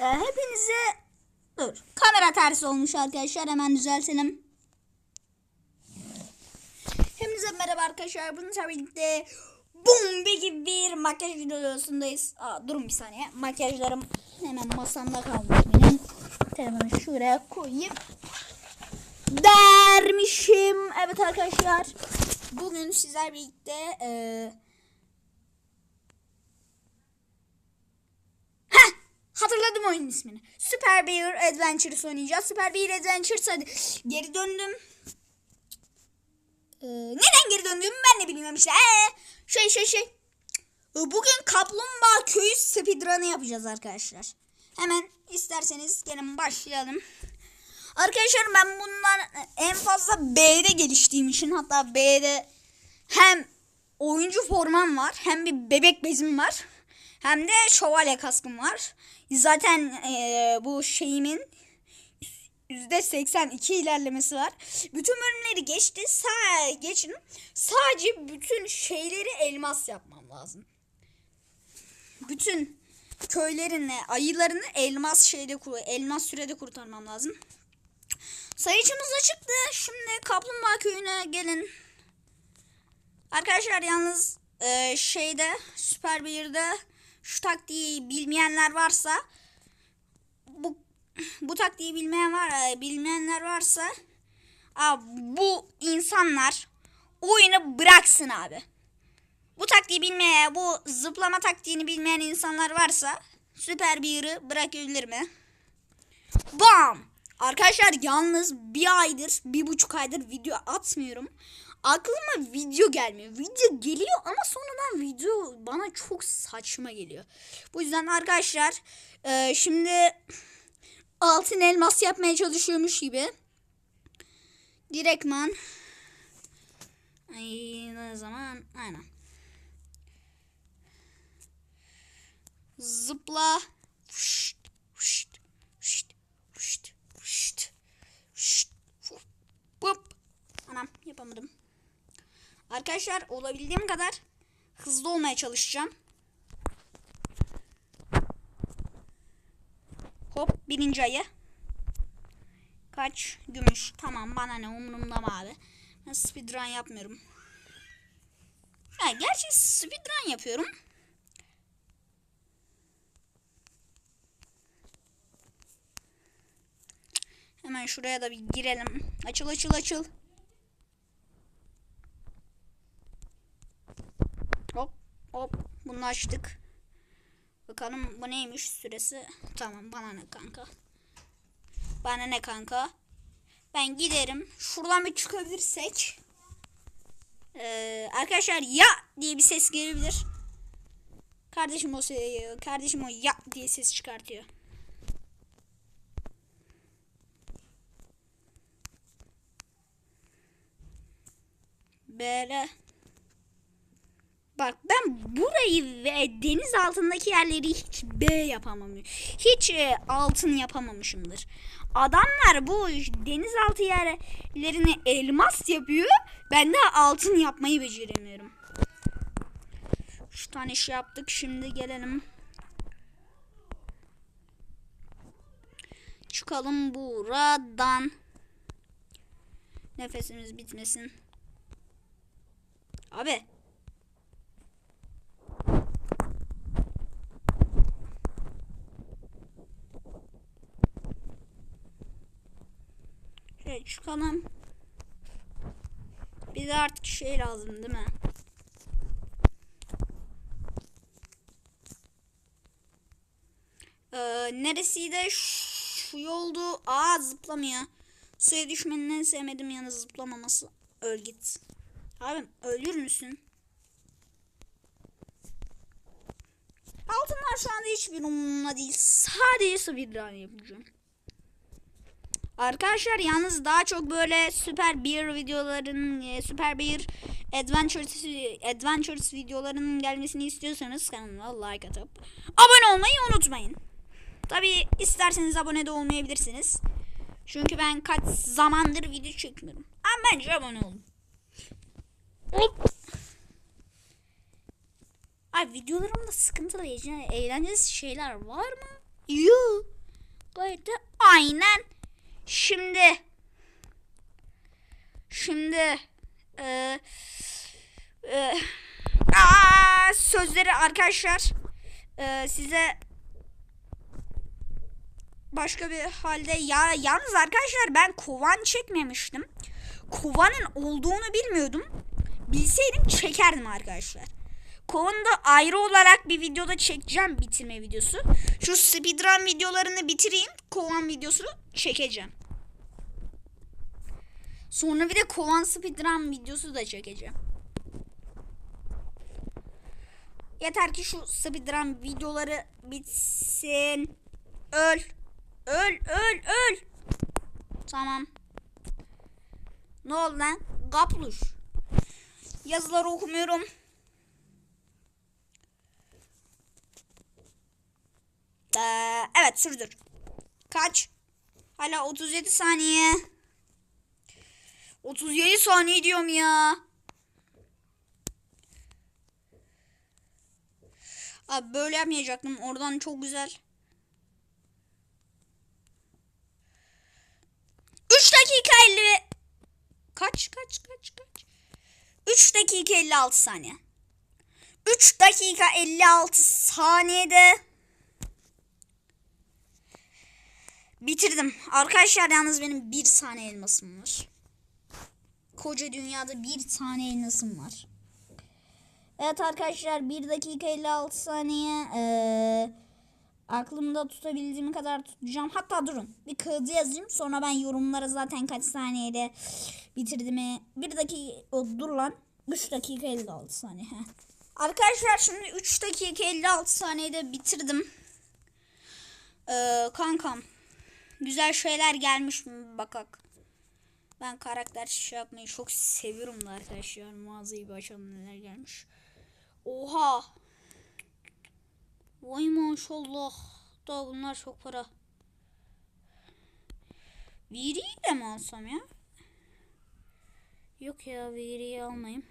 Ee, hepinize dur. Kamera ters olmuş arkadaşlar. Hemen düzeltelim. Hepinize merhaba arkadaşlar. Bununla birlikte bombe gibi bir makyaj videosundayız. Aa, durun bir saniye. Makyajlarım hemen masamda kalmış benim. Telefonu şuraya koyayım. Dermişim. Evet arkadaşlar. Bugün sizler birlikte eee hatırladım oyunun ismini. Super Bear Adventures oynayacağız. Super Bear Adventures. Geri döndüm. Ee, neden geri döndüm ben de bilmiyorum işte. Ee, şey şey şey. Ee, Bugün Kaplumbağa Köyü speedrun'ı yapacağız arkadaşlar. Hemen isterseniz gelin başlayalım. Arkadaşlar ben bundan en fazla B'de geliştiğim için hatta B'de hem oyuncu formam var hem bir bebek bezim var. Hem de şövalye kaskım var. Zaten eee, bu şeyimin %82 ilerlemesi var. Bütün bölümleri geçti. Sağ geçin. Sadece bütün şeyleri elmas yapmam lazım. Bütün köylerini, ayılarını elmas şeyde elmas sürede kurtarmam lazım. Sayıcımız çıktı. Şimdi Kaplumbağa köyüne gelin. Arkadaşlar yalnız e, şeyde Süper Bear'de şu taktiği bilmeyenler varsa bu bu taktiği bilmeyen var e, bilmeyenler varsa abi, bu insanlar oyunu bıraksın abi. Bu taktiği bilmeye, bu zıplama taktiğini bilmeyen insanlar varsa Süper Bear'ı bırakabilir mi? Bam! Arkadaşlar yalnız bir aydır, bir buçuk aydır video atmıyorum. Aklıma video gelmiyor. Video geliyor ama sonradan video bana çok saçma geliyor. Bu yüzden arkadaşlar e, şimdi altın elmas yapmaya çalışıyormuş gibi. Direktman. Ay ne zaman? Aynen. Zıpla. Fışt, fışt, fışt, fışt, fışt, fışt, Hop. Anam yapamadım. Arkadaşlar olabildiğim kadar hızlı olmaya çalışacağım. Hop birinci ayı. Kaç? Gümüş. Tamam bana ne umurumda abi. Ben speedrun yapmıyorum. Ha, gerçi speedrun yapıyorum. Hemen şuraya da bir girelim. Açıl açıl açıl. Hop hop bunu açtık. Bakalım bu neymiş süresi. Tamam bana ne kanka. Bana ne kanka. Ben giderim. Şuradan bir çıkabilirsek. Ee, arkadaşlar ya diye bir ses gelebilir. Kardeşim o kardeşim o ya diye ses çıkartıyor. Böyle. Bak ben burayı ve deniz altındaki yerleri hiç B yapamamışım. Hiç e, altın yapamamışımdır. Adamlar bu denizaltı yerlerini elmas yapıyor. Ben de altın yapmayı beceremiyorum. Şu tane şey yaptık. Şimdi gelelim. Çıkalım buradan. Nefesimiz bitmesin. Abi. Çıkalım. Bize artık şey lazım değil mi? Ee, neresiydi? Şu yoldu. Aa zıplamıyor. Suya düşmenin en sevmediğim yanı zıplamaması. Öl git. Abim ölür müsün? Altınlar şu anda hiçbir umurumda değil. Sadece speedrun yapacağım. Arkadaşlar yalnız daha çok böyle Super Bear videoların, e, Super Bear Adventures, Adventures videolarının gelmesini istiyorsanız kanalıma like atıp abone olmayı unutmayın. Tabi isterseniz abone de olmayabilirsiniz. Çünkü ben kaç zamandır video çekmiyorum. Ama bence abone olun. Hop. Ay videolarımda sıkıntılı eğlenceli şeyler var mı? Yok. bekle. Aynen. Şimdi. Şimdi. E, e, sözleri arkadaşlar. E, size başka bir halde ya yalnız arkadaşlar ben kovan çekmemiştim. Kovanın olduğunu bilmiyordum. Bilseydim çekerdim arkadaşlar. Kovanı da ayrı olarak bir videoda çekeceğim bitirme videosu. Şu speedrun videolarını bitireyim. Kovan videosunu çekeceğim. Sonra bir de kovan speedrun videosu da çekeceğim. Yeter ki şu speedrun videoları bitsin. Öl. Öl öl öl. Tamam. Ne oldu lan? Kapluş. Yazıları okumuyorum. Ee, evet sürdür. Kaç? Hala 37 saniye. 37 saniye diyorum ya. Abi böyle yapmayacaktım. Oradan çok güzel. 3 dakika 50 ve... Kaç kaç kaç kaç? 3 dakika 56 saniye. 3 dakika 56 saniyede bitirdim. Arkadaşlar yalnız benim bir tane elmasım var. Koca dünyada bir tane elmasım var. Evet arkadaşlar 1 dakika 56 saniye ee, aklımda tutabildiğim kadar tutacağım. Hatta durun bir kağıdı yazayım sonra ben yorumlara zaten kaç saniyede bitirdiğimi 1 dakika o, dur lan 3 dakika 56 saniye. Arkadaşlar şimdi 3 dakika 56 saniyede bitirdim. Ee, kankam güzel şeyler gelmiş mi bakak. Ben karakter şey yapmayı çok seviyorum da arkadaşlar. Mağazayı bir açalım neler gelmiş. Oha. Vay maşallah. Da bunlar çok para. Viri'yi de mi alsam ya? Yok ya Viri'yi almayayım.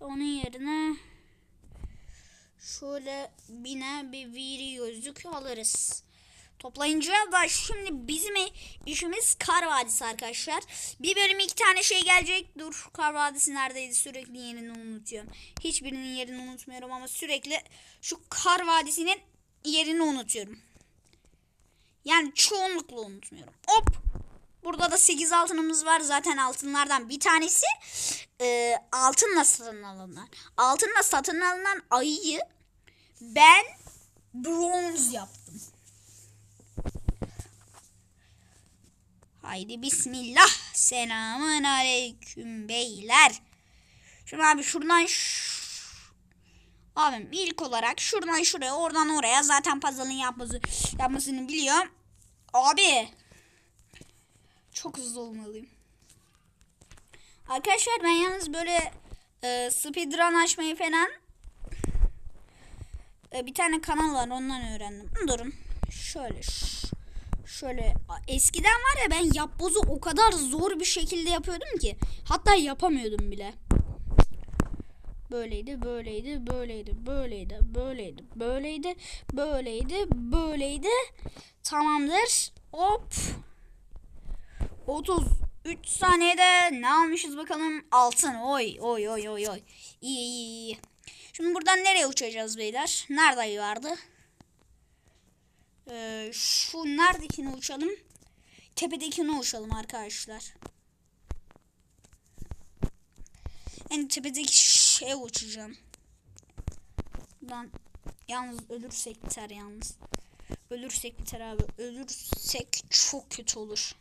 Onun yerine şöyle bine bir Viri gözlük alırız. Toplayınca da şimdi bizim işimiz Kar Vadisi arkadaşlar. Bir bölüm iki tane şey gelecek. Dur Kar Vadisi neredeydi sürekli yerini unutuyorum. Hiçbirinin yerini unutmuyorum ama sürekli şu Kar Vadisi'nin yerini unutuyorum. Yani çoğunlukla unutmuyorum. Hop. Burada da 8 altınımız var. Zaten altınlardan bir tanesi e, altınla satın alınan. Altınla satın alınan ayıyı ben bronz yaptım. Haydi bismillah. Selamun aleyküm beyler. Şimdi abi şuradan Abim ilk olarak şuradan şuraya oradan oraya zaten puzzle'ın yapması, yapmasını biliyorum. Abi. Çok hızlı olmalıyım. Arkadaşlar ben yalnız böyle e, speedrun açmayı falan e, bir tane kanal var ondan öğrendim. Durun. Şöyle şöyle eskiden var ya ben yapbozu o kadar zor bir şekilde yapıyordum ki hatta yapamıyordum bile. Böyleydi, böyleydi, böyleydi, böyleydi, böyleydi, böyleydi, böyleydi, böyleydi. Tamamdır. Hop. 33 saniyede ne almışız bakalım? Altın. Oy, oy, oy, oy, oy. İyi, iyi, iyi. Şimdi buradan nereye uçacağız beyler? Nerede vardı? Ee, şu neredekine uçalım? Tepedekine uçalım arkadaşlar. En tepedeki şeye uçacağım. Buradan yalnız ölürsek biter yalnız. Ölürsek biter abi. Ölürsek çok kötü olur.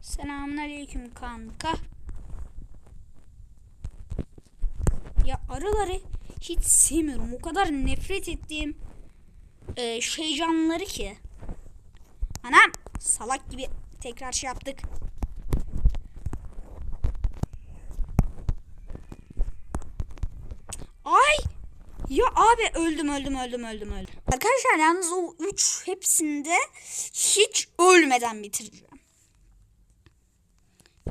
Selamünaleyküm kanka. Ya arıları hiç sevmiyorum. O kadar nefret ettiğim e, şey canlıları ki. Anam salak gibi tekrar şey yaptık. Ay ya abi öldüm öldüm öldüm öldüm öldüm. Arkadaşlar yalnız o 3 hepsinde hiç ölmeden bitireceğim.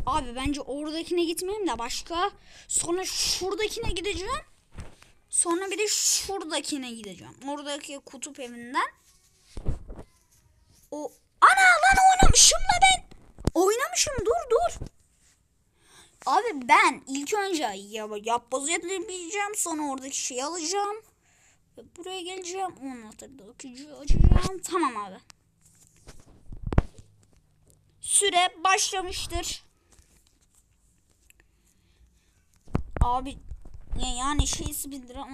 Abi bence oradakine gitmeyeyim de başka sonra şuradakine gideceğim. Sonra bir de şuradakine gideceğim. Oradaki kutup evinden. O ana lan oynamışım la ben. Oynamışım dur dur. Abi ben ilk önce ya yapboz yapabileceğim sonra oradaki şeyi alacağım. Buraya geleceğim. Ondan tabii okuyucu açacağım. Tamam abi. Süre başlamıştır. Abi ya yani şey speedrun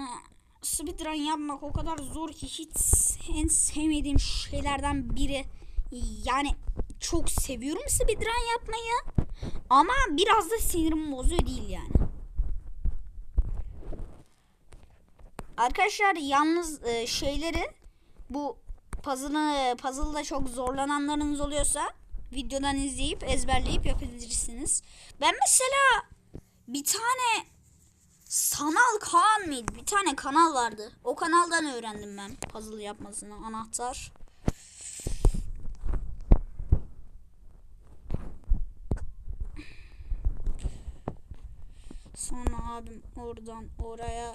speedrun yapmak o kadar zor ki hiç en sevmediğim şeylerden biri. Yani çok seviyorum speedrun yapmayı ama biraz da sinirimi bozuyor değil yani. Arkadaşlar yalnız e, şeyleri bu puzzle'ı puzzle'da çok zorlananlarınız oluyorsa videodan izleyip ezberleyip yapabilirsiniz. Ben mesela bir tane Sanal Kaan mıydı? Bir tane kanal vardı. O kanaldan öğrendim ben puzzle yapmasını. Anahtar. Sonra abim oradan oraya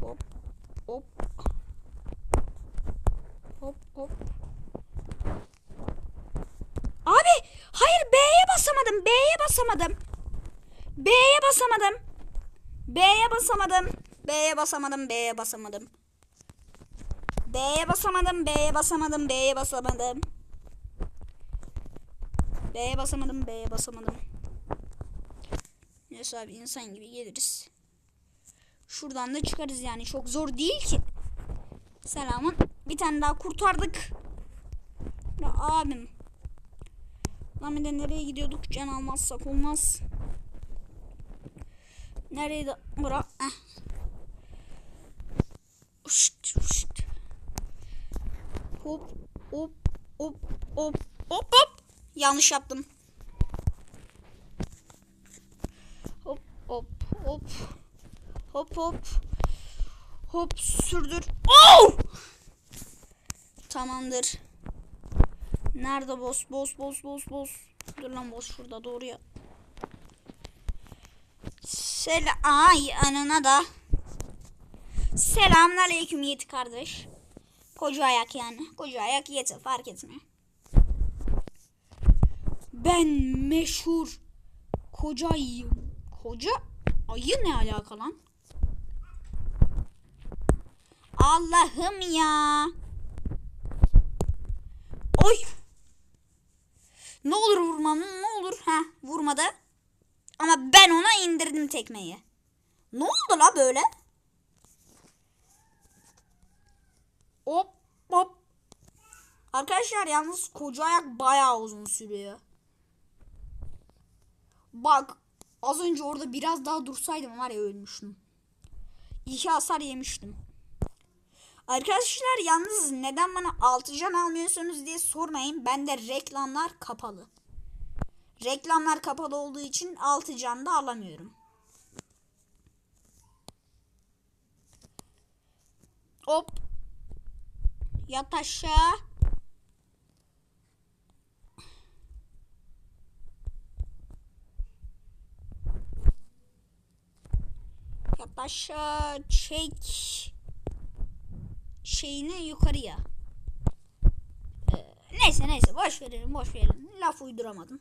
hop hop hop hop Abi hayır B'ye basamadım. B'ye basamadım. B'ye basamadım. B'ye basamadım. B'ye basamadım. B'ye basamadım. B'ye basamadım. B'ye basamadım. B'ye basamadım. B'ye basamadım. Neyse abi insan gibi geliriz. Şuradan da çıkarız yani. Çok zor değil ki. Selamın. Bir tane daha kurtardık. Ya abim. Lan bir de nereye gidiyorduk? Can almazsak olmaz. Nereydi? Bura. Eh. Şşt, şşt. Hop hop hop hop hop hop. Yanlış yaptım. Hop hop hop. Hop hop. Hop sürdür. Oh! Tamamdır. Nerede boss? Boss, boss, boss, boss. Dur lan boss şurada doğru ya. Selam. Ay anına da. Selamünaleyküm Yiğit kardeş. Koca ayak yani. Koca ayak Yiğit'e fark etmiyor. Ben meşhur koca ayıyım. Koca ayı ne alaka lan? Allah'ım ya. Oy. Ne olur vurmam ne olur ha vurmadı. Ama ben ona indirdim tekmeyi. Ne oldu la böyle? Hop hop. Arkadaşlar yalnız koca ayak bayağı uzun sürüyor. Bak az önce orada biraz daha dursaydım var ya ölmüştüm. İki hasar yemiştim. Arkadaşlar yalnız neden bana 6 can almıyorsunuz diye sormayın. Bende reklamlar kapalı. Reklamlar kapalı olduğu için 6 can da alamıyorum. Hop. Yat aşağı. Yat aşağı. Çek şeyini yukarıya. Ee, neyse neyse boş verelim boş verelim. Laf uyduramadım.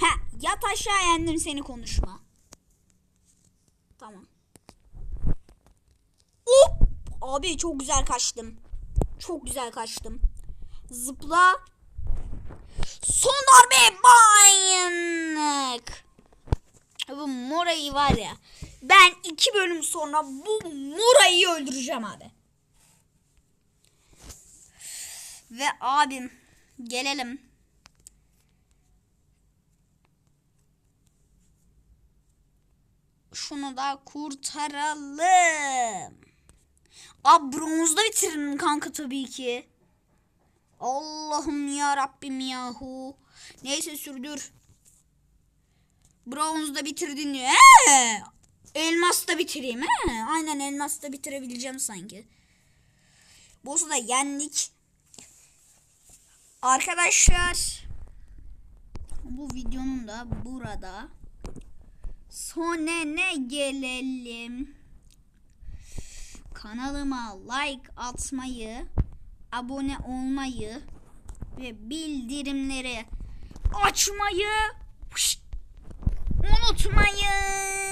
Ha yat aşağı yendim seni konuşma. Tamam. Hop! Abi çok güzel kaçtım. Çok güzel kaçtım. Zıpla. Son darbe bayınlık. Bu Mora'yı var ya. Ben iki bölüm sonra bu Mora'yı öldüreceğim abi. Ve abim gelelim. Şunu da kurtaralım. Abi bronzda bitiririm kanka tabii ki. Allah'ım ya Rabbim yahu. Neyse sürdür. Bronzda bitirdin. Ee, elmas da bitireyim. He? Aynen elmas da bitirebileceğim sanki. Boss'u da yendik. Arkadaşlar bu videonun da burada sonuna gelelim. Kanalıma like atmayı, abone olmayı ve bildirimleri açmayı unutmayın.